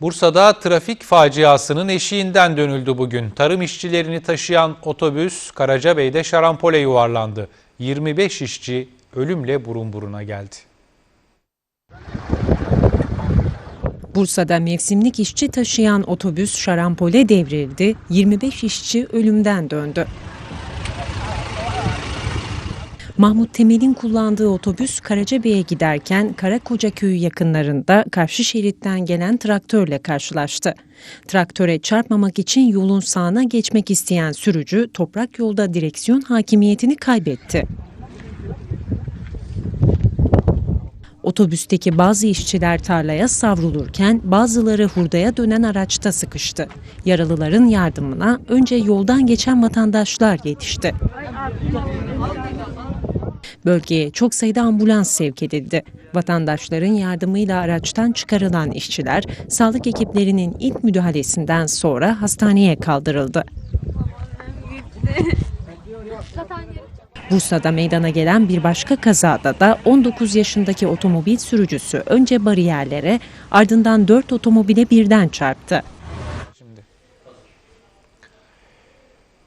Bursa'da trafik faciasının eşiğinden dönüldü bugün. Tarım işçilerini taşıyan otobüs Karacabey'de şarampole yuvarlandı. 25 işçi ölümle burun buruna geldi. Bursa'da mevsimlik işçi taşıyan otobüs şarampole devrildi, 25 işçi ölümden döndü. Mahmut Temel'in kullandığı otobüs Karacabey'e giderken Karakoca köyü yakınlarında karşı şeritten gelen traktörle karşılaştı. Traktöre çarpmamak için yolun sağına geçmek isteyen sürücü toprak yolda direksiyon hakimiyetini kaybetti. Otobüsteki bazı işçiler tarlaya savrulurken bazıları hurdaya dönen araçta sıkıştı. Yaralıların yardımına önce yoldan geçen vatandaşlar yetişti. Bölgeye çok sayıda ambulans sevk edildi. Vatandaşların yardımıyla araçtan çıkarılan işçiler sağlık ekiplerinin ilk müdahalesinden sonra hastaneye kaldırıldı. Bursa'da meydana gelen bir başka kazada da 19 yaşındaki otomobil sürücüsü önce bariyerlere ardından 4 otomobile birden çarptı.